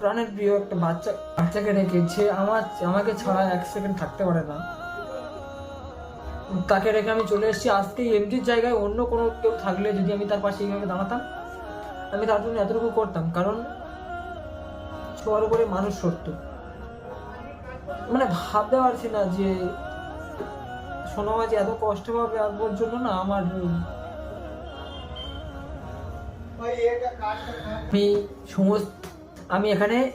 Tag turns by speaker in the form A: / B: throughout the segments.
A: প্রাণের প্রিয় একটা বাচ্চা বাচ্চাকে রেখেছে আমার আমাকে ছাড়া এক সেকেন্ড থাকতে পারে না। তাকে রেখে আমি চলে এসেছি। আজকে এমডির জায়গায় অন্য কোনো কেউ থাকলে যদি আমি তার পাশে এইভাবে দাঁড়াতাম আমি তার জন্য এতটুকু করতাম। কারণ ছোঁয়ার উপরে মানুষ সত্য। মানে ভাবতে পারছি না যে সোনামাজি এত কষ্ট পাবে আর ওর জন্য না আমার আমি সমস্ত আমি এখানে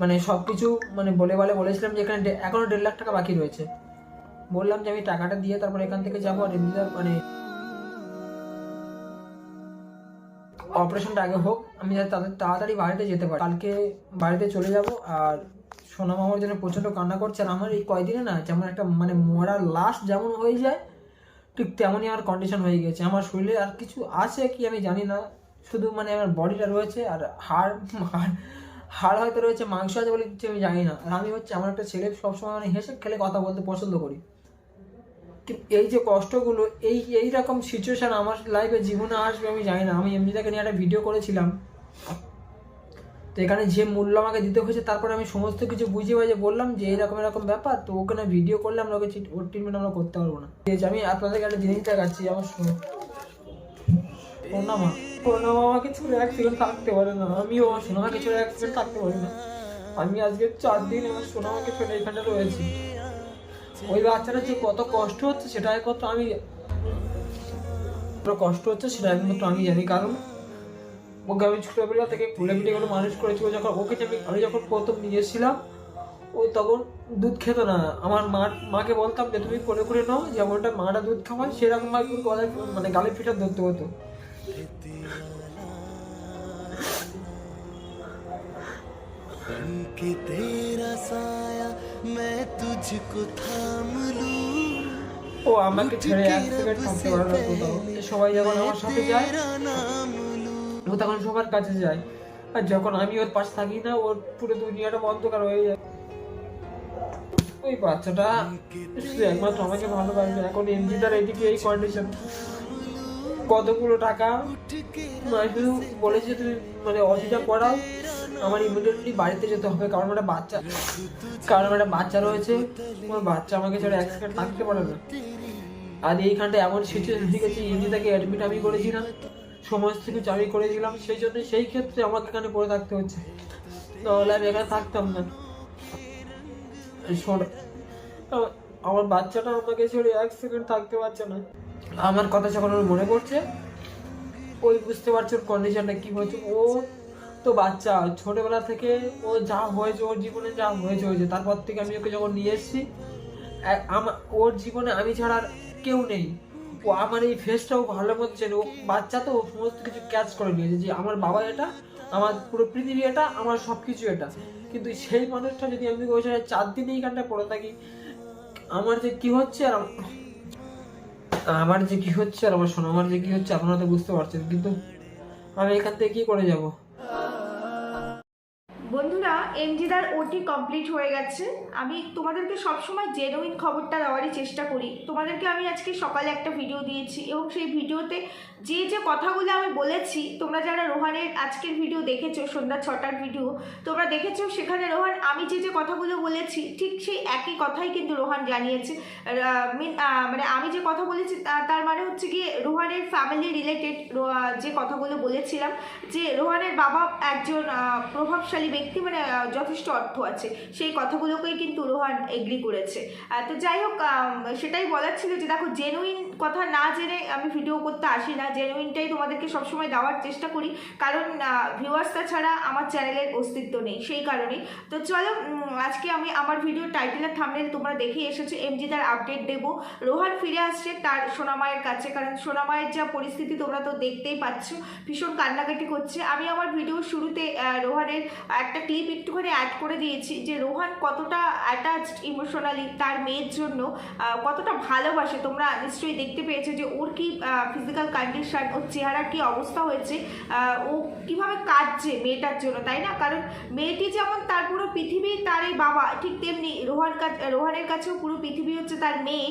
A: মানে সব কিছু মানে বলে বলে বলেছিলাম যে এখানে ডে- এখনও দেড় লাখ টাকা বাকি রয়েছে। বললাম যে আমি টাকাটা দিয়ে তারপর এখান থেকে যাব আর এমনিতে মানে অপারেশনটা আগে হোক, আমি যাতে তাদের তাড়াতাড়ি বাড়িতে যেতে পারি। কালকে বাড়িতে চলে যাব আর সোনা মামার জন্য প্রচণ্ড কান্না করছে আর আমার এই কয়দিনে না যেমন একটা মানে মরার লাশ যেমন হয়ে যায়, ঠিক তেমনই আমার কন্ডিশন হয়ে গেছে। আমার শরীরে আর কিছু আছে কি আমি জানি না। শুধু মানে আমার বডিটা রয়েছে আর হাড় হাড় হয়তো রয়েছে, মাংস আছে বলে কিছু আমি জানি না। আর আমি হচ্ছে আমার একটা ছেলে সবসময় মানে হেসে খেলে কথা বলতে পছন্দ করি। এই যে কষ্টগুলো, এই এই রকম সিচুয়েশন আমার লাইফে জীবনে আসবে আমি জানি না। আমি এমনি তাকে নিয়ে একটা ভিডিও করেছিলাম। তো এখানে যে মূল্য আমাকে দিতে হয়েছে, তারপরে আমি সমস্ত কিছু বুঝিয়ে বাজে বললাম যে এরকম এরকম ব্যাপার, তো ওখানে ভিডিও করলে আমরা ওকে ওর ট্রিটমেন্ট আমরা করতে পারব না। ঠিক আছে, আমি আপনাদেরকে একটা জিনিস দেখাচ্ছি, আমার শুনে প্রণামা প্রণামা আমাকে ছেড়ে এক সেকেন্ড থাকতে পারে না। আমিও আমার সোনামাকে ছেড়ে এক সেকেন্ড থাকতে পারি না। আমি আজকে চার দিন আমার সোনামাকে ছেড়ে এখানে রয়েছি। ওই বাচ্চাটা যে কত কষ্ট হচ্ছে সেটা একমাত্র আমি কষ্ট হচ্ছে সেটা একমাত্র আমি জানি। কারণ ওকে আমি ছোটবেলা থেকে ফুলে পিঠে করে মানুষ করেছি ও যখন ওকে আমি আমি যখন প্রথম নিয়ে এসেছিলাম, ও তখন দুধ খেত না। আমার মা, মাকে বলতাম যে, তুমি করে করে নাও। যেমনটা মাটা দুধ খাওয়ায় সেরকম ভাবে গলায় মানে গালে পিঠা ধরতে হতো।
B: कि तेरा साया मैं तुझको थाम लूं
A: ও আমাকে ছেড়ে এক সেকেন্ড থাকতে পারে না কোথাও সবাই যখন আমার সাথে যায়
B: तेरा नाम लूं
A: ও তখন সবার কাছে যায় আর যখন আমি ওর পাশে থাকি না ওর পুরো দুনিয়াটা অন্ধকার হয়ে যায় ওই বাচ্চাটা শুধু একমাত্র আমাকে ভালোবাসবে এখন এমজিটার এদিকে এই কন্ডিশন কতগুলো টাকা? শুধু বলেছি তুমি মানে অসুবিধা পড়াও আমার ইমিডিয়েটলি বাড়িতে যেতে হবে, কারণ একটা বাচ্চা, কারণ একটা বাচ্চা রয়েছে। আমার বাচ্চা আমাকে ছেড়ে এক সেকেন্ড থাকতে পারে না। আর এইখানটা এমন সিচুয়েশন হয়ে গেছে এমনিটাকে অ্যাডমিট আমি করেছিলাম, সমস্ত কিছু আমি করেছিলাম, সেই জন্য সেই ক্ষেত্রে আমাকে এখানে পড়ে থাকতে হচ্ছে। নাহলে আমি এখানে থাকতাম না। আমার বাচ্চাটা আমাকে ছেড়ে এক সেকেন্ড থাকতে পারছে না। আমার কথা যখন ওর মনে পড়ছে, ওই বুঝতে পারছে ওর কন্ডিশনটা কি হয়েছে। ও তো বাচ্চা, ছোটবেলা থেকে ও যা হয়েছে, ওর জীবনে যা হয়েছে হয়েছে। তারপর থেকে আমি ওকে যখন নিয়ে এসেছি ওর জীবনে আমি ছাড়া আর কেউ নেই। ও আমার এই ফেসটাও ভালো মতো চেনে ও বাচ্চা তো সমস্ত কিছু ক্যাচ করে নিয়েছে যে আমার বাবা এটা, আমার পুরো পৃথিবী এটা, আমার সব কিছু এটা। কিন্তু সেই মানুষটা যদি আমি ওই জায়গায় চার দিন এইখানটা পড়ে থাকি, আমার যে কি হচ্ছে আর আমার যে কি হচ্ছে আর আমার সোনামার যে কি হচ্ছে আপনারা তো বুঝতে পারছেন, কিন্তু আমি এখান থেকে কি করে যাব?
C: বন্ধুরা এমজিদার ওটি কমপ্লিট হয়ে গেছে। আমি তোমাদেরকে সবসময় জেনুইন খবরটা দেওয়ারই চেষ্টা করি। তোমাদেরকে আমি আজকে সকালে একটা ভিডিও দিয়েছি এবং সেই ভিডিওতে যে যে কথাগুলো আমি বলেছি, তোমরা যারা রোহানের আজকের ভিডিও দেখেছ, সন্ধ্যা ছটার ভিডিও তোমরা দেখেছ, সেখানে রোহান, আমি যে যে কথাগুলো বলেছি, ঠিক সেই একই কথাই কিন্তু রোহান জানিয়েছে। মানে আমি যে কথা বলেছি তার মানে হচ্ছে গিয়ে রোহানের ফ্যামিলি রিলেটেড যে কথাগুলো বলেছিলাম, যে রোহানের বাবা একজন প্রভাবশালী ব্যক্তি মানে যথেষ্ট অর্থ আছে। সেই কথাগুলোকেই কিন্তু রোহান এগ্রি করেছে। তো যাই হোক সেটাই বলার ছিল যে দেখো জেনুইন কথা না জেনে আমি ভিডিও করতে আসি না। জেনুইনটাই তোমাদেরকে সবসময় দেওয়ার চেষ্টা করি। কারণ ভিউয়ার্সটা ছাড়া আমার চ্যানেলের অস্তিত্ব নেই সেই কারণেই তো চলো আজকে আমি আমার ভিডিও টাইটেলের থামনেল তোমরা দেখেই এসেছ। এমজি তার আপডেট দেবো। রোহান ফিরে আসছে তার সোনামায়ের কাছে। কারণ সোনামায়ের যা পরিস্থিতি তোমরা তো দেখতেই পাচ্ছ, ভীষণ কান্নাকাটি করছে। আমি আমার ভিডিওর শুরুতে রোহানের একটা ক্লিপ একটুখানি অ্যাড করে দিয়েছি যে রোহান কতটা অ্যাটাচড ইমোশনালি তার মেয়ের জন্য কতটা ভালোবাসে। তোমরা নিশ্চয়ই দেখতে পেয়েছ যে ওর কি ফিজিক্যাল কন্ডিশন ওর চেহারার কি অবস্থা হয়েছে ও কীভাবে কাঁদছে মেয়েটার জন্য, তাই না? কারণ মেয়েটি যেমন তার পুরো পৃথিবী তার এই বাবা, ঠিক তেমনি রোহান রোহানের কাছেও পুরো পৃথিবী হচ্ছে তার মেয়ে।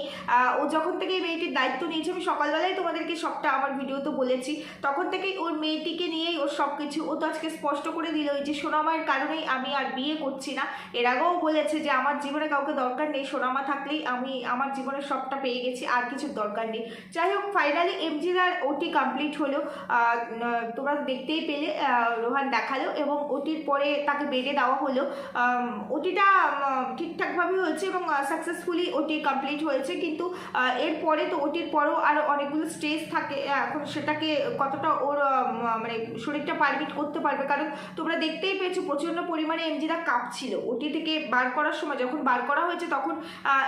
C: ও যখন থেকে এই মেয়েটির দায়িত্ব নিয়েছে, আমি সকালবেলায় তোমাদেরকে সবটা আমার ভিডিওতে বলেছি। তখন থেকেই ওর মেয়েটিকে নিয়েই ওর সব কিছু ও তো আজকে স্পষ্ট করে দিল যে সোনামায়ের কারণেই আমি আর বিয়ে করছি না। এর আগেও বলেছে যে, আমার জীবনে কাউকে দরকার নেই, সোনামা থাকলেই আমি আমার জীবনের সবটা পেয়ে গেছি, আর কিছুর দরকার নেই। যাই হোক ফাইনালি এমজিদার ওটি কমপ্লিট হলো। তোমরা দেখতেই পেলে রোহান দেখাল এবং ওটির পরে তাকে বেডে দেওয়া হলো। ওটিটা ঠিকঠাকভাবে হয়েছে এবং সাকসেসফুলি ওটি কমপ্লিট হয়েছে। কিন্তু এরপরে তো ওটির পরেও আরও অনেকগুলো স্টেজ থাকে। এখন সেটাকে কতটা ওর মানে শরীরটা পারমিট করতে পারবে? কারণ তোমরা দেখতেই পেয়েছ প্রচণ্ড পরিমাণে এমজিদা কাঁপছিল। ওটি থেকে বার করার সময় যখন বার করা হয়েছে তখন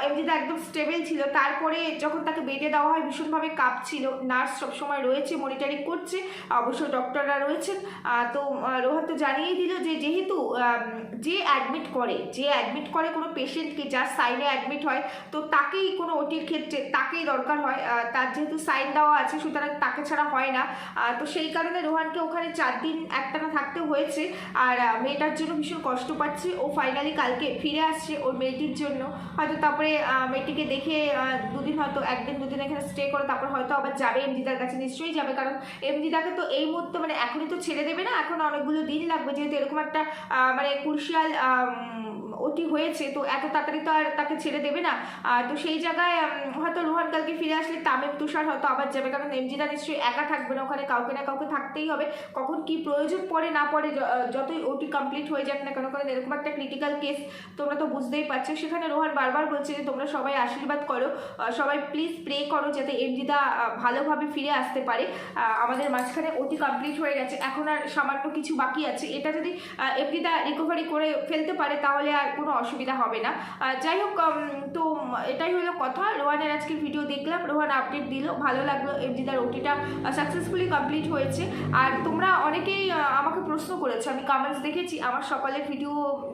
C: এমজিদা একদম স্টেবল ছিল। তারপরে যখন তাকে বেডে দেওয়া হয় ভীষণভাবে কাঁপছিল। নার্স সবসময় রয়েছে মনিটরিং করছে। অবশ্য ডক্টররা রয়েছেন। তো রোহান তো জানিয়ে দিল যে যেহেতু যে অ্যাডমিট করে, যে অ্যাডমিট করে কোনো পেশেন্টকে যার সাইনে অ্যাডমিট হয়, তো তাকেই কোনো ওটির ক্ষেত্রে তাকেই দরকার হয়। তার যেহেতু সাইন দেওয়া আছে, সুতরাং তাকে ছাড়া হয় না। তো সেই কারণে রোহানকে ওখানে চার দিন একটানা থাকতে হয়েছে। আর মেয়েটার জন্য ভীষণ কষ্ট পাচ্ছে। ও ফাইনালি কালকে ফিরে আসছে ওর মেয়েটির জন্য। হয়তো তারপরে মেয়েটিকে দেখে দুদিন হয়তো, একদিন, দুদিন এখানে স্টে করে, তারপর হয়তো আবার যাবে এমজিদার কাছে। নিশ্চয়ই যাবে, কারণ এমজিদাকে তো এই মুহূর্তে মানে এখনই তো ছেড়ে দেবে না, এখন অনেকগুলো দিন লাগবে। যেহেতু এরকম একটা মানে কুরশিয়াল ওটি হয়েছে, তো এত তাড়াতাড়ি তো আর তাকে ছেড়ে দেবে না। তো সেই জায়গায় হয়তো রোহান কালকে ফিরে আসলে তামিম, তুষার হয়তো আবার যাবে, কারণ এমজিদা নিশ্চয়ই একা থাকবে না, ওখানে কাউকে না কাউকে থাকতেই হবে। কখন কি প্রয়োজন পড়ে, না পড়ে যতই ওটি কমপ্লিট হয়ে যাক না কেন কারণ এরকম একটা ক্রিটিক্যাল কেস তোমরা তো বুঝতেই পারছ। সেখানে রোহান বারবার বলছে যে তোমরা সবাই আশীর্বাদ করো। সবাই প্লিজ প্রে করো যাতে এমজিদা আহ, ভালোভাবে ফিরে আসতে পারে। আমাদের মাঝখানে অতি কমপ্লিট হয়ে গেছে। এখন আর সামান্য কিছু বাকি আছে। এটা যদি এমজিদা রিকভারি করে ফেলতে পারে তাহলে আর কোনো অসুবিধা হবে না। যাই হোক তো এটাই হলো কথা। রোহানের আজকের ভিডিও দেখলাম। রোহান আপডেট দিল। ভালো লাগল এমজিদার ওটিটা সাকসেসফুলি কমপ্লিট হয়েছে। আর তোমরা অনেকেই আমাকে প্রশ্ন করেছ। আমি কমেন্টস দেখেছি। আমার সকালের ভিডিও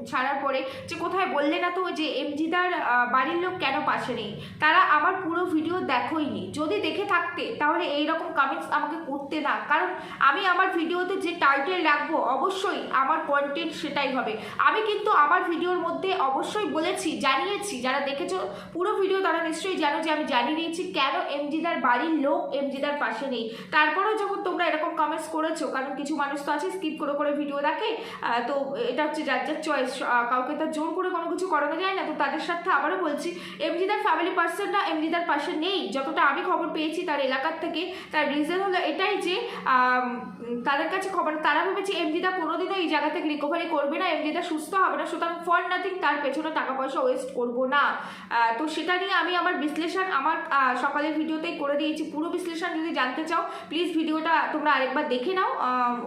C: ছাড়ার পরে যে কোথায় বললে না তো যে এমজিদার বাড়ির লোক কেন পাশে নেই? তারা আমার পুরো ভিডিও দেখোইনি যদি দেখে থাকতে, তাহলে এই রকম কমেন্টস আমাকে করতে না। কারণ আমি আমার ভিডিওতে যে টাইটেল রাখব, অবশ্যই আমার কন্টেন্ট সেটাই হবে। আমি কিন্তু আমার ভিডিওর মধ্যে অবশ্যই বলেছি, জানিয়েছি। যারা দেখেছ পুরো ভিডিও তারা নিশ্চয়ই জানো যে আমি জানিয়ে দিয়েছি কেন এমজিদার বাড়ির লোক এমজিদার পাশে নেই। তারপরেও যখন তোমরা এরকম কমেন্টস করেছ, কারণ কিছু মানুষ তো আছে স্কিপ করে করে ভিডিও দেখে তো এটা হচ্ছে যার যার চয়েস কাউকে তার জোর করে কোনো কিছু করানো যায় না, তো তাদের সাথে আবারও বলছি এমজিদার ফ্যামিলি পার্সনটা এমজিদার পাশে নেই। যতটা আমি খবর পেয়েছি তার এলাকার থেকে, তার রিজন হলো এটাই যে তাদের কাছে খবর, তারা ভেবেছে এমজিদা কোনোদিনও এই জায়গা থেকে রিকভারি করবে না এমজিদা সুস্থ হবে না, সুতরাং ফর নাথিং তার পেছনে টাকা পয়সা ওয়েস্ট করব না। তো সেটা নিয়ে আমি আমার বিশ্লেষণ, আমার সকালের ভিডিওতেই করে দিয়েছি, পুরো বিশ্লেষণ যদি জানতে চাও প্লিজ ভিডিওটা তোমরা আরেকবার দেখে নাও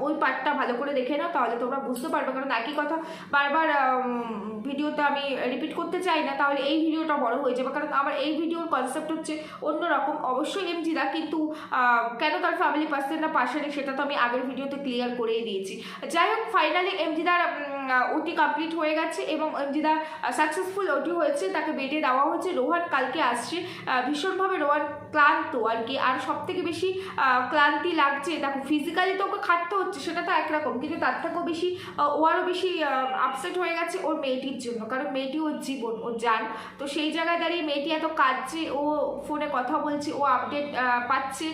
C: ওই পার্টটা ভালো করে দেখে নাও, তাহলে তোমরা বুঝতে পারবে, কারণ একই কথা। বারবার ভিডিওতে আমি রিপিট করতে চাই না, তাহলে এই ভিডিওটা বড় হয়ে যাবে। কারণ আমার এই ভিডিওর কনসেপ্ট হচ্ছে অন্যরকম। অবশ্যই এমজিরা কিন্তু কেন তার ফ্যামিলি পার্সেন্টরা পাশে সেটা তো আমি আগের ভিডিওতে ক্লিয়ার করেই দিয়েছি। যাই হোক ফাইনালি এমজিদার ওটি কমপ্লিট হয়ে গেছে এবং এমজিদা সাকসেসফুল ওটি হয়েছে, তাকে বেডে দেওয়া হচ্ছে রোহান কালকে আসছে। ভীষণভাবে রোহান ক্লান্ত আর কি। আর সব থেকে বেশি ক্লান্তি লাগছে, দেখো ফিজিক্যালি তো ওকে খাটতে হচ্ছে, সেটা তো একরকম, কিন্তু তার থেকেও বেশি ও আরও বেশি আপসেট হয়ে গেছে ওর মেয়েটির জন্য, কারণ মেয়েটি ওর জীবন, ওর যান। তো সেই জায়গায় দাঁড়িয়ে মেয়েটি এত কাঁদছে, ও ফোনে কথা বলছে, ও আপডেট পাচ্ছে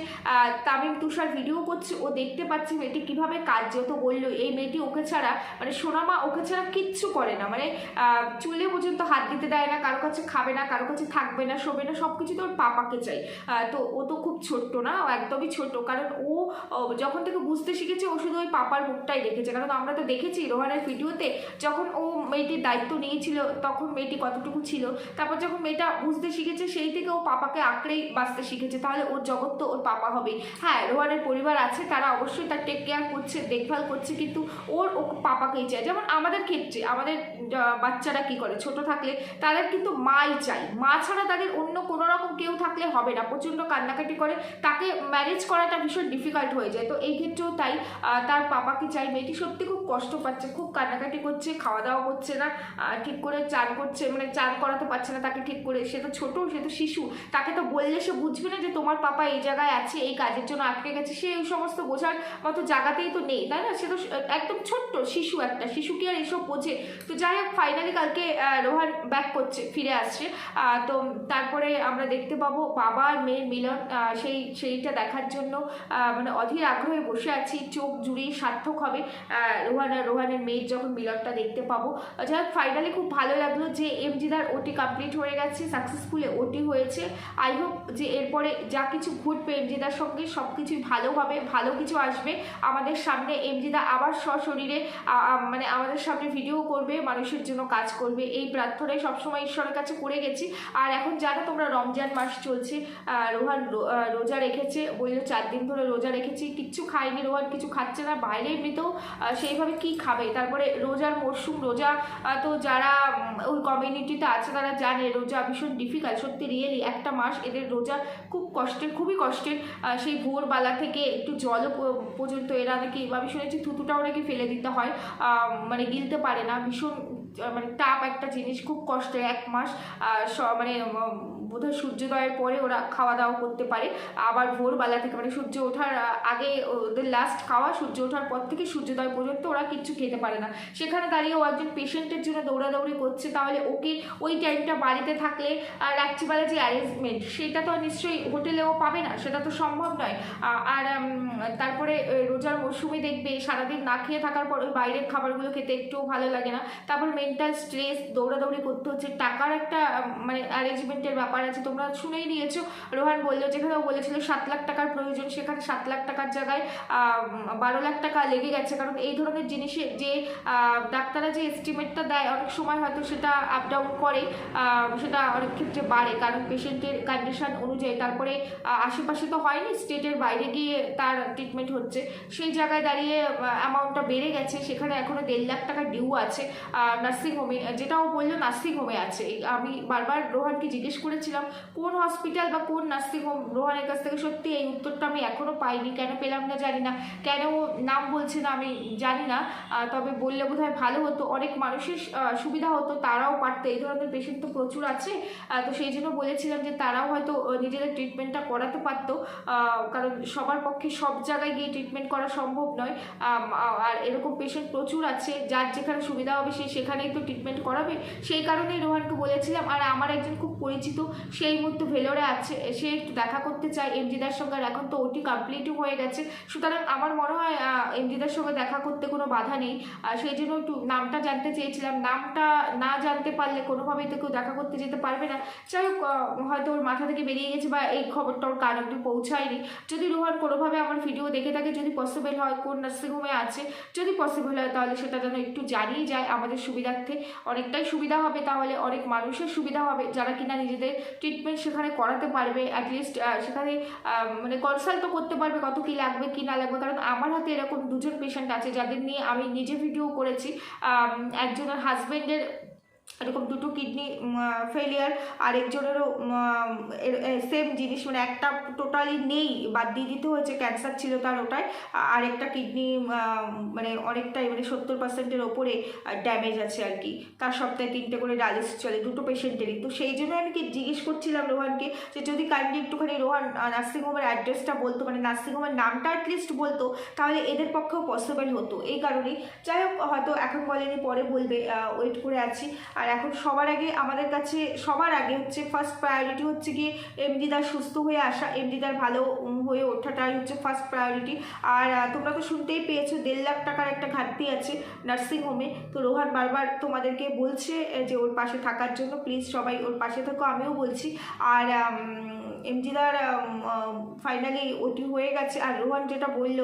C: তামিম তুষার ভিডিও করছে, ও দেখতে পাচ্ছে মেয়েটি কীভাবে কাঁদছে। ও তো বলল, এই মেয়েটি ওকে ছাড়া মানে সোনামা ওকে ছাড়া কিচ্ছু করে না। মানে চুলে পর্যন্ত হাত দিতে দেয় না, কারও কাছে খাবে না, কারও কাছে থাকবে না, শোবে না সব কিছু তো ওর পাপাকে চাই। তো ও তো খুব ছোট্ট না, ও একদমই ছোট কারণ ও যখন থেকে বুঝতে শিখেছে, ও শুধু ওই পাপার মুখটাই দেখেছে। কারণ আমরা তো দেখেছি রোহানের ভিডিওতে, যখন ও মেয়েটির দায়িত্ব নিয়েছিল, তখন মেয়েটি কতটুকু ছিল। তারপর যখন মেয়েটা বুঝতে শিখেছে, সেই থেকে ও পাপাকে আঁকড়েই বাঁচতে শিখেছে। তাহলে ওর জগৎ তো ওর পাপা হবে। হ্যাঁ রোহানের পরিবার আছে, তারা অবশ্যই তার টেক কেয়ার করছে, দেখভাল করছে, কিন্তু ওর ও পাপাকেই চায়। যেমন আমাদের ক্ষেত্রে আমাদের বাচ্চারা কি করে? ছোট থাকলে তাদের কিন্তু মাই চাই। মা ছাড়া তাদের অন্য কোনো রকম কেউ থাকলে হবে না। প্রচণ্ড কান্নাকাটি করে। তাকে ম্যানেজ করাটা ভীষণ ডিফিকাল্ট হয়ে যায়। তো এই ক্ষেত্রেও তাই তার পাপাকে চাই। মেয়েটি সত্যি খুব কষ্ট পাচ্ছে, খুব কান্নাকাটি করছে খাওয়া দাওয়া করছে না ঠিক করে চান করছে মানে চান করাতে পারছে না তাকে ঠিক করে। সে তো ছোটো, সে তো শিশু। তাকে তো বললে সে বুঝবে না যে তোমার পাপা এই জায়গায় আছে, এই কাজের জন্য আটকে গেছে। সে এই সমস্ত বোঝার মতো জায়গাতেই তো নেই, তাই না? সে তো, একদম ছোট্ট, শিশু একটা। শিশুকে আর এইসব বোঝে। তো যাই হোক ফাইনালি কালকে রোহান ব্যাক করছে, ফিরে আসছে। তো তারপরে আমরা দেখতে পাবো বাবা আর মেয়ের মিলন সেই, সেইটা দেখার জন্য মানে অধীর আগ্রহে বসে আছি, চোখ জুড়িয়ে সার্থক হবে রোহান আর রোহানের মেয়ের যখন মিলনটা দেখতে পাবো। যাই হোক ফাইনালি খুব ভালো লাগল যে এমজিদার ওটি কমপ্লিট হয়ে গেছে সাকসেসফুলি ওটি হয়েছে। আই হোপ যে এরপরে যা কিছু ঘটবে এমজিদার সঙ্গে, সব কিছুই ভালো হবে, ভালো কিছু আসবে। আমাদের সামনে এমজিদা আবার সশরীরে মানে আমাদের সামনে ভিডিও করবে, মানুষের জন্য কাজ করবে। এই প্রার্থনাই সবসময় ঈশ্বরের কাছে করে গেছি। আর এখন জানো তোমরা, রমজান মাস চলছে। রোহান রোজা রেখেছে। বলল, চার দিন ধরে রোজা রেখেছি। কিচ্ছু খায়নি রোহান কিছু খাচ্ছে না। বাইরে এমনিতেও সেইভাবে কি খাবে? তারপরে রোজার মরশুম রোজা তো যারা ওই কমিউনিটিতে আছে তারা জানে, রোজা ভীষণ ডিফিকাল্ট সত্যি রিয়েলি একটা মাস এদের রোজা খুব কষ্টের, খুবই কষ্টের। সেই ভোরবেলা থেকে একটু জলও প- পর্যন্ত এরা নাকি আমি শুনেছি, থুতুটাও নাকি ফেলে দিতে হয়। মানে গিলতে পারে না ভীষণ মানে টাপ একটা জিনিস খুব কষ্টের এক মাস মানে বোধহয় সূর্যোদয়ের পরে ওরা খাওয়া দাওয়া করতে পারে। আবার ভোরবেলা থেকে মানে সূর্য ওঠার আগে ওদের লাস্ট খাওয়া, সূর্য ওঠার পর থেকে সূর্যোদয় পর্যন্ত ওরা কিচ্ছু খেতে পারে না। সেখানে দাঁড়িয়ে ও একজন পেশেন্টের জন্য দৌড়াদৌড়ি করছে, তাহলে ওকে ওই টাইমটা বাড়িতে থাকলে আর রাত্রিবেলা যে অ্যারেঞ্জমেন্ট সেটা তো নিশ্চয়ই হোটেলেও পাবে না, সেটা তো সম্ভব নয়। আর তারপরে রোজার মরশুমে দেখবে, সারাদিন না খেয়ে থাকার পর ওই বাইরের খাবারগুলো খেতে একটুও ভালো লাগে না। তারপর মেন্টাল স্ট্রেস দৌড়াদৌড়ি করতে হচ্ছে, টাকার একটা মানে অ্যারেঞ্জমেন্টের ব্যাপার আছে, তোমরা শুনেই নিয়েছো। রোহান বলল, যেখানে ও বলেছিল সাত লাখ টাকার প্রয়োজন, সেখানে সাত লাখ টাকার জায়গায় বারো লাখ টাকা লেগে গেছে। কারণ এই ধরনের জিনিসে যে ডাক্তাররা যে এস্টিমেটটা দেয়, অনেক সময় হয়তো সেটা আপ ডাউন করে সেটা অনেক ক্ষেত্রে বাড়ে। কারণ পেশেন্টের কন্ডিশন অনুযায়ী, তারপরে আশেপাশে তো হয়নি স্টেটের বাইরে গিয়ে তার ট্রিটমেন্ট হচ্ছে। সেই জায়গায় দাঁড়িয়ে অ্যামাউন্টটা বেড়ে গেছে, সেখানে এখনও দেড় লাখ টাকা ডিউ আছে। নার্সিংহোমে ও বলল নার্সিংহোমে আছে। এই আমি বারবার রোহানকে জিজ্ঞেস করেছিলাম, কোন হসপিটাল বা কোন নার্সিংহোম? রোহানের কাছ থেকে সত্যি এই উত্তরটা আমি এখনও পাইনি, কেন পেলাম না জানি না। কেন ও নাম বলছে না আমি জানি না তবে বললে বোধহয় ভালো হতো। অনেক মানুষের সুবিধা হতো, তারাও পারতো। এই ধরনের পেশেন্ট তো প্রচুর আছে তো সেই জন্য বলেছিলাম যে তারাও হয়তো নিজেদের ট্রিটমেন্টটা করাতে পারতো কারণ সবার পক্ষে সব জায়গায় গিয়ে ট্রিটমেন্ট করা সম্ভব নয়। আর এরকম পেশেন্ট প্রচুর আছে, যার যেখানে সুবিধা হবে সে সেখানেই তো ট্রিটমেন্ট করাবে? সেই কারণেই রোহানকে বলেছিলাম, আর আমার একজন খুব পরিচিত, সেই মুহূর্তে ভেলোরে আছে, সে একটু দেখা করতে চায় এমজিদার সঙ্গে, আর এখন তো ওটি কমপ্লিটও হয়ে গেছে। সুতরাং আমার মনে হয় এমজিদার সঙ্গে দেখা করতে কোনো বাধা নেই। আর সেই জন্য একটু নামটা জানতে চেয়েছিলাম। নামটা না জানতে পারলে কোনোভাবেই তো কেউ দেখা করতে যেতে পারবে না। যাই হোক হয়তো ওর মাথা থেকে বেরিয়ে গেছে বা এই খবরটা ওর কান অব্দি পৌঁছায়নি। যদি রোহান কোনোভাবে আমার ভিডিও দেখে থাকে, যদি পসিবল হয়, কোন নার্সিংহোমে আছে, যদি পসিবল হয়, তাহলে সেটা যেন একটু জানিয়ে যায়। আমাদের সুবিধার্থে অনেকটাই সুবিধা হবে, তাহলে অনেক মানুষের সুবিধা হবে, যারা কিনা নিজেদের ট্রিটমেন্ট সেখানে করাতে পারবে অ্যাটলিস্ট সেখানে মানে কনসাল্টও করতে পারবে কত কী লাগবে, কি না লাগবে, কারণ আমার হাতে এরকম দুজন পেশেন্ট আছে, যাদের নিয়ে আমি নিজে ভিডিও করেছি একজনের হাজব্যান্ডের এরকম দুটো কিডনি ফেলিয়ার আরেকজনেরও সেম জিনিস মানে একটা টোটালি নেই, বাদ দিয়ে দিতে হয়েছে ক্যান্সার ছিল তার ওটায় আরেকটা কিডনি মানে অনেকটাই মানে সত্তর পার্সেন্টের ওপরে ড্যামেজ আছে আর কি। তার সপ্তাহে তিনটে করে ডায়ালিসিস চলে, দুটো পেশেন্টেরই তো সেই জন্য আমি কি জিজ্ঞেস করছিলাম রোহানকে যে যদি কাইন্ডলি একটুখানি রোহান নার্সিংহোমের অ্যাড্রেসটা বলতো মানে নার্সিংহোমের নামটা অ্যাটলিস্ট বলতো, তাহলে এদের পক্ষেও পসিবল হতো। এই কারণেই। যাই হোক, হয়তো এখন বলেনি, পরে বলবে ওয়েট করে আছি। আর এখন সবার আগে আমাদের কাছে, সবার আগে হচ্ছে ফার্স্ট প্রায়োরিটি হচ্ছে গিয়ে এমডিদার সুস্থ হয়ে আসা। এমডিদার ভালো হয়ে ওঠাটাই হচ্ছে ফার্স্ট প্রায়োরিটি আর তোমরা তো শুনতেই পেয়েছ, দেড় লাখ টাকার একটা ঘাটতি আছে নার্সিংহোমে তো রোহান বারবার তোমাদেরকে বলছে যে ওর পাশে থাকার জন্য। প্লিজ সবাই ওর পাশে থাকো, আমিও বলছি। আর এমজিদার ফাইনালি ওটি হয়ে গেছে। আর রোহান যেটা বলল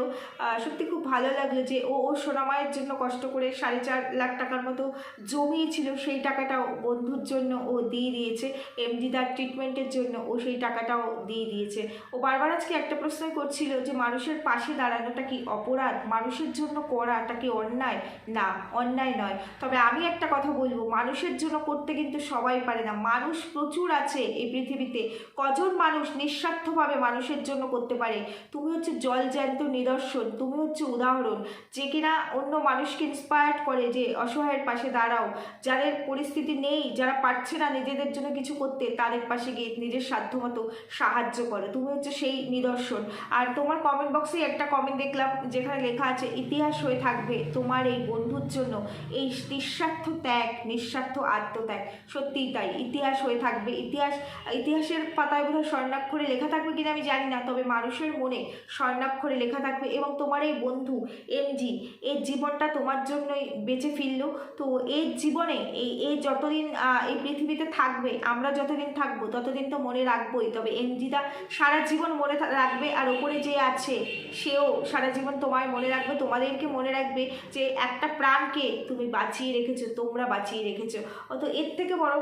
C: সত্যি খুব ভালো লাগল যে ও ওর সোনামায়ের জন্য কষ্ট করে সাড়ে চার লাখ টাকার মতো জমিয়েছিল, সেই টাকাটা বন্ধুর জন্য ও দিয়ে দিয়েছে। এমজিদার ট্রিটমেন্টের জন্য ও সেই টাকাটাও দিয়ে দিয়েছে। ও বারবার আজকে একটা প্রশ্ন করছিল যে মানুষের পাশে দাঁড়ানোটা কি অপরাধ? মানুষের জন্য করাটা কি অন্যায়? না, অন্যায় নয়। তবে আমি একটা কথা বলব, মানুষের জন্য করতে কিন্তু সবাই পারে না। মানুষ প্রচুর আছে এই পৃথিবীতে। কজন মানুষ মানুষ নিঃস্বার্থভাবে মানুষের জন্য করতে পারে। তুমি হচ্ছে জল জ্যান্ত নিদর্শন, তুমি হচ্ছে উদাহরণ। যে কিনা অন্য মানুষকে ইন্সপায়ার্ড করে যে অসহায়ের পাশে দাঁড়াও, যাদের পরিস্থিতি নেই, যারা পারছে না নিজেদের জন্য কিছু করতে, তাদের পাশে গিয়ে নিজের সাধ্যমতো সাহায্য করো। তুমি হচ্ছে সেই নিদর্শন। আর তোমার কমেন্ট বক্সে একটা কমেন্ট দেখলাম, যেখানে লেখা আছে, ইতিহাস হয়ে থাকবে তোমার এই বন্ধুর জন্য। এই নিঃস্বার্থ ত্যাগ, নিঃস্বার্থ আত্মত্যাগ। সত্যিই তাই, ইতিহাস হয়ে থাকবে। ইতিহাস, ইতিহাসের পাতায় বোধহয় স্বর্ণাক্ষরে লেখা থাকবে কিনা আমি জানি না, তবে মানুষের মনে স্বর্ণাক্ষরে লেখা থাকবে এবং তোমার এই বন্ধু এমজি এর জীবনটা তোমার জন্যই বেঁচে ফিরলো। তো এর জীবনে এই এ যতদিন এই পৃথিবীতে থাকবে, আমরা যতদিন থাকব, ততদিন তো মনে রাখবোই। তবে এমজিদা সারা জীবন মনে রাখবে আর ওপরে যে আছে, সেও সারা জীবন তোমায় মনে রাখবে, তোমাদেরকে মনে রাখবে যে একটা প্রাণকে তুমি বাঁচিয়ে রেখেছো, তোমরা বাঁচিয়ে রেখেছো। অত এর থেকে বড়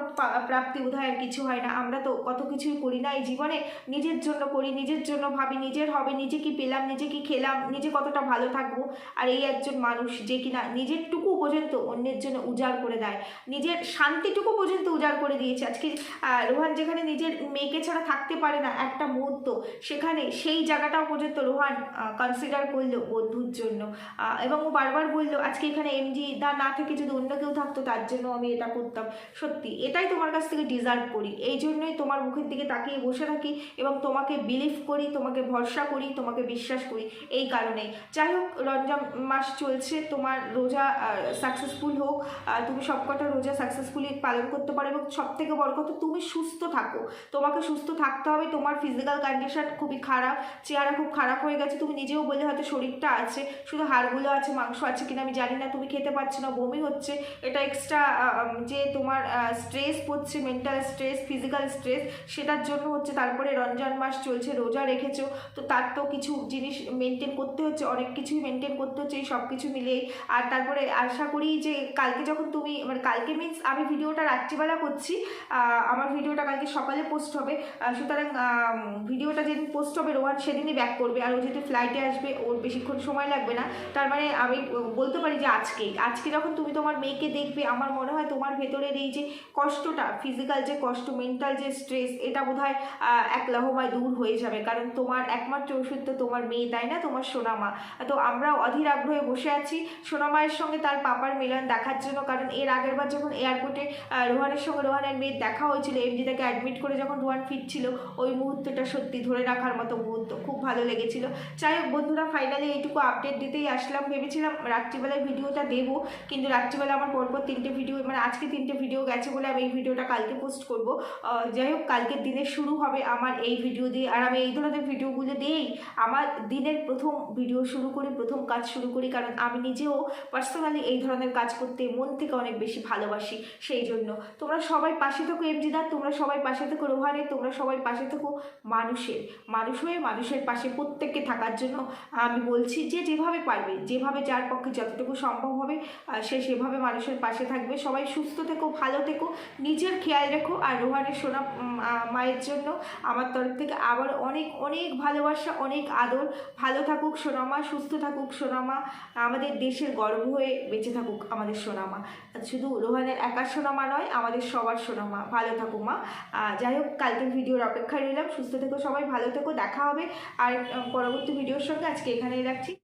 C: প্রাপ্তি আর কিছু হয় না। আমরা তো কত কিছুই করি না এই জীবনে। নিজের জন্য করি, নিজের জন্য ভাবি, নিজের হবে, নিজে কি পেলাম, নিজে কি খেলাম, নিজে কতটা ভালো থাকব। আর এই একজন মানুষ যে কিনা নিজেরটুকু পর্যন্ত অন্যের জন্য উজাড় করে দেয়। নিজের শান্তিটুকু পর্যন্ত উজাড় করে দিয়েছে। আজকে রোহান যেখানে নিজের মেয়েকে ছাড়া থাকতে পারে না, একটা মুহূর্ত, সেখানে সেই জায়গাটাও পর্যন্ত রোহান কনসিডার করল বন্ধুর জন্য। এবং ও বারবার বলল, আজকে এখানে এমজি দা না থেকে যদি অন্য কেউ থাকতো, তার জন্য আমি এটা করতাম। সত্যি, এটাই তোমার কাছ থেকে ডিজার্ভ করি। এই জন্যই তোমার মুখের দিকে তাকিয়ে বসে থাকি এবং তোমাকে বিলিভ করি, তোমাকে ভরসা করি, তোমাকে বিশ্বাস করি, এই কারণে যাই হোক, রমজান মাস চলছে, তোমার রোজা সাকসেসফুল হোক তুমি সবকটা রোজা সাকসেসফুলি পালন করতে পারো এবং সব থেকে বড় কথা, তুমি সুস্থ থাকো। তোমাকে সুস্থ থাকতে হবে, তোমার ফিজিক্যাল কন্ডিশন খুবই খারাপ, চেহারা খুব খারাপ হয়ে গেছে, তুমি নিজেও বললে হয়তো শরীরটা আছে, শুধু হাড়গুলো আছে, মাংস আছে কিনা আমি জানি না, তুমি খেতে পারছ না, বমি হচ্ছে, এটা এক্সট্রা যে তোমার স্ট্রেস পড়ছে মেন্টাল স্ট্রেস ফিজিক্যাল স্ট্রেস সেটার জন্য হচ্ছে তারপরে রমজান মাস চলছে, রোজা রেখেছো, তো তার তো কিছু জিনিস মেনটেন করতে হচ্ছে, অনেক কিছুই মেনটেন করতে হচ্ছে, এই সব কিছু মিলিয়ে আর তারপরে আশা করি যে কালকে যখন তুমি মানে কালকে মিন্স আমি ভিডিওটা রাত্রিবেলা করছি আমার ভিডিওটা কালকে সকালে পোস্ট হবে সুতরাং ভিডিওটা যেদিন পোস্ট হবে, রোহান সেদিনই ব্যাক করবে, আর ও যেহেতু ফ্লাইটে আসবে, ওর বেশিক্ষণ সময় লাগবে না, তার মানে আমি বলতে পারি যে আজকেই, আজকে যখন তুমি তোমার মেয়েকে দেখবে, আমার মনে হয় তোমার ভেতরের এই যে কষ্টটা ফিজিক্যাল যে কষ্ট মেন্টাল যে স্ট্রেস এটা বোধ হয় এক লহমায় দূর হয়ে যাবে। কারণ তোমার একমাত্র ওষুধ তো তোমার মেয়ে, তাই না? তোমার সোনামা। তো আমরা অধীর আগ্রহে বসে আছি সোনামায়ের সঙ্গে তার পাপার মিলন দেখার জন্য। কারণ এর আগের বার যখন এয়ারপোর্টে রোহানের সঙ্গে রোহানের মেয়ের দেখা হয়েছিল এমজি তাকে অ্যাডমিট করে যখন রোহান ফিরছিল, ওই মুহূর্তটা সত্যি ধরে রাখার মতো মুহূর্ত। খুব ভালো লেগেছিল। যাই হোক, বন্ধুরা ফাইনালি এইটুকু আপডেট দিতেই আসলাম। ভেবেছিলাম রাত্রিবেলায় ভিডিওটা দেবো, কিন্তু রাত্রিবেলা আমার পরপর তিনটে ভিডিও মানে আজকে তিনটে ভিডিও গেছে বলে আমি এই ভিডিওটা কালকে পোস্ট করব। যাই হোক, কালকের দিনে শুরু হবে। আমার এই ভিডিও দিয়ে, আর আমি এই ধরনের ভিডিওগুলো দিয়েই আমার দিনের প্রথম ভিডিও শুরু করি, প্রথম কাজ শুরু করি। কারণ আমি নিজেও পার্সোনালি এই ধরনের কাজ করতে মন থেকে অনেক বেশি ভালোবাসি, সেই জন্য। তোমরা সবাই পাশে থেকো এমজিদার তোমরা সবাই পাশে থেকো, রোহানের, তোমরা সবাই পাশে থেকো, মানুষের। মানুষ হয়ে মানুষের পাশে প্রত্যেককে থাকার জন্য আমি বলছি যে যেভাবে পারবে, যেভাবে যার পক্ষে যতটুকু সম্ভব হবে সে সেভাবে মানুষের পাশে থাকবে। সবাই সুস্থ থেকো, ভালো থেকো, নিজের খেয়াল রেখো, আর রোহানের সোনা মায়ের জন্য আমার তরফ থেকে আবার অনেক অনেক ভালোবাসা, অনেক আদর। ভালো থাকুক সোনামা, সুস্থ থাকুক সোনামা। আমাদের দেশের গর্ব হয়ে বেঁচে থাকুক আমাদের সোনামা। শুধু রোহানের একার সোনামা নয়, আমাদের সবার সোনামা। ভালো থাকুক মা। যাই হোক, কালকের ভিডিওর অপেক্ষায় রইলাম। সুস্থ থেকো সবাই, ভালো থেকো। দেখা হবে আর পরবর্তী ভিডিওর সঙ্গে। আজকে এখানেই রাখছি।